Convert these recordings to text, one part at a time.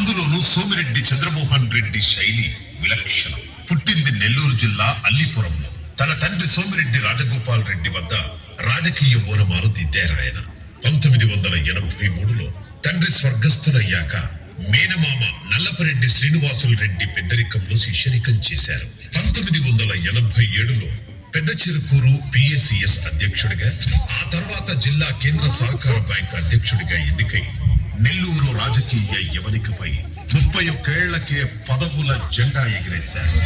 అందులోనూ సోమిరెడ్డి చంద్రమోహన్ రెడ్డి శైలి విలక్షణం. పుట్టింది నెల్లూరు జిల్లా అల్లిపురంలో. తన తండ్రి సోమిరెడ్డి రాజగోపాల్ రెడ్డి వద్ద రాజకీయ మూలమాలు దిద్దారాయన పంతొమ్మిది వందల ఎనభై మూడులో తండ్రి స్వర్గస్థులయ్యాక మేనమామ నల్లపరెడ్డి శ్రీనివాసులు రెడ్డి పెద్దరికంలో శిష్యరికం చేశారు. పంతొమ్మిది వందల ఎనభై ఏడులో పెద్ద చిరుకూరు పిఎస్సిఎస్ అధ్యక్షుడిగా ఆ తర్వాత జిల్లా కేంద్ర సహకార బ్యాంక్ అధ్యక్షుడిగా ఎన్నికై నెల్లూరు రాజకీయ యవనికపై ముప్పై ఒక్కేళ్ళకే పదవుల జెండా ఎగిరేశారు.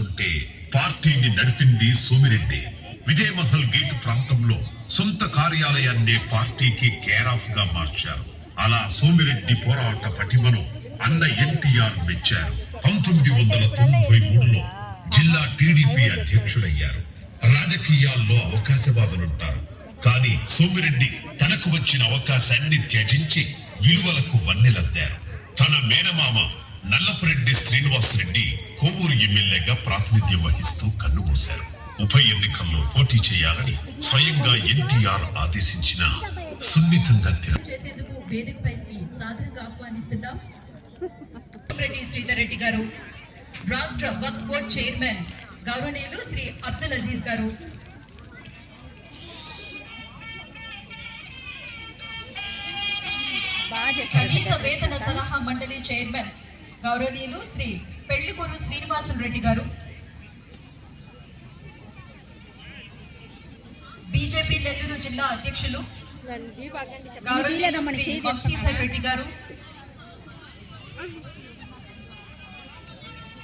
ఉంటే పార్టీని నడిపింది సోమిరెడ్డి. విజయమహల్ గేటు ప్రాంతంలో సొంత కార్యాలయాన్ని పార్టీకి కేర్ ఆఫ్గా మార్చారు. అలా సోమిరెడ్డి పోరాట పటిమను అన్న ఎన్టీఆర్ మెచ్చారు. పంతొమ్మిది వందల తొంభై మూడులో జిల్లా టీడీపీ అధ్యక్షుడయ్యారు. రాజకీయాల్లో అవకాశవాదులుంటారు. కానీ సోమిరెడ్డి తనకు వచ్చిన అవకాశాన్ని త్యజించి విలువలకు వన్నెలద్దారు. తన మేనమామ నల్లపురెడ్డి శ్రీనివాసరెడ్డి కోవూరు ఎమ్మెల్యేగా ప్రాతినిధ్యం వహిస్తూ కన్నుమూశారు ఉప ఎన్నికల్లో పోటీ చేయాలని స్వయంగా ఎన్టీఆర్ ఆదేశించిన సున్నితంగా రెడ్డి శ్రీధర్ రెడ్డి గారు రాష్ట్ర వక్ఫ్ బోర్డ్ చైర్మన్ గౌరవనీయులు శ్రీ అబ్దుల్ అజీజ్ గారు కనీస వేతన సలహా మండలి చైర్మన్ గౌరవనీయులు శ్రీ పెళ్ళికూరు శ్రీనివాసులు రెడ్డి గారు బీజేపీ నెల్లూరు జిల్లా అధ్యక్షులు గౌరవనీయులు శ్రీ వంశీధర్ రెడ్డి గారు